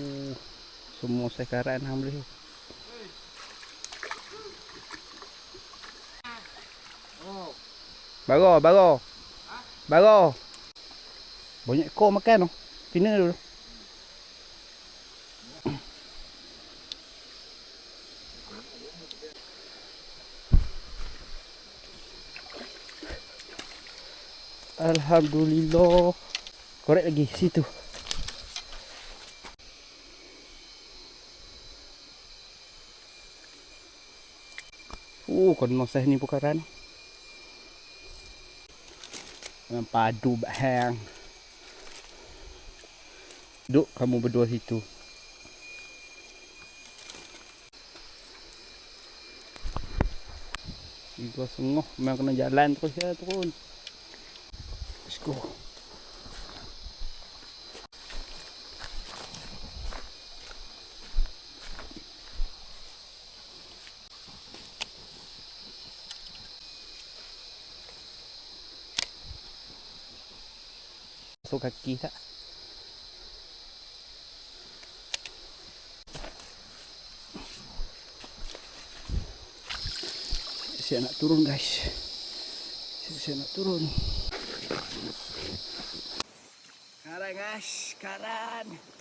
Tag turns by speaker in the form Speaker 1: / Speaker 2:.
Speaker 1: Uh, semua sekaran hang boleh. Bago, bago. Bago. Banyak ekor makan tu. Pina dulu. Alhamdulillah. Korek lagi situ. Uh, kon mosah ni pukaran. Memang padu bahang. Duk kamu berdua situ. Gua sengah memang kena jalan terus ya turun. Let's go. Masuk kaki tak? Saya nak turun guys. Saya nak turun. Karan guys, karan.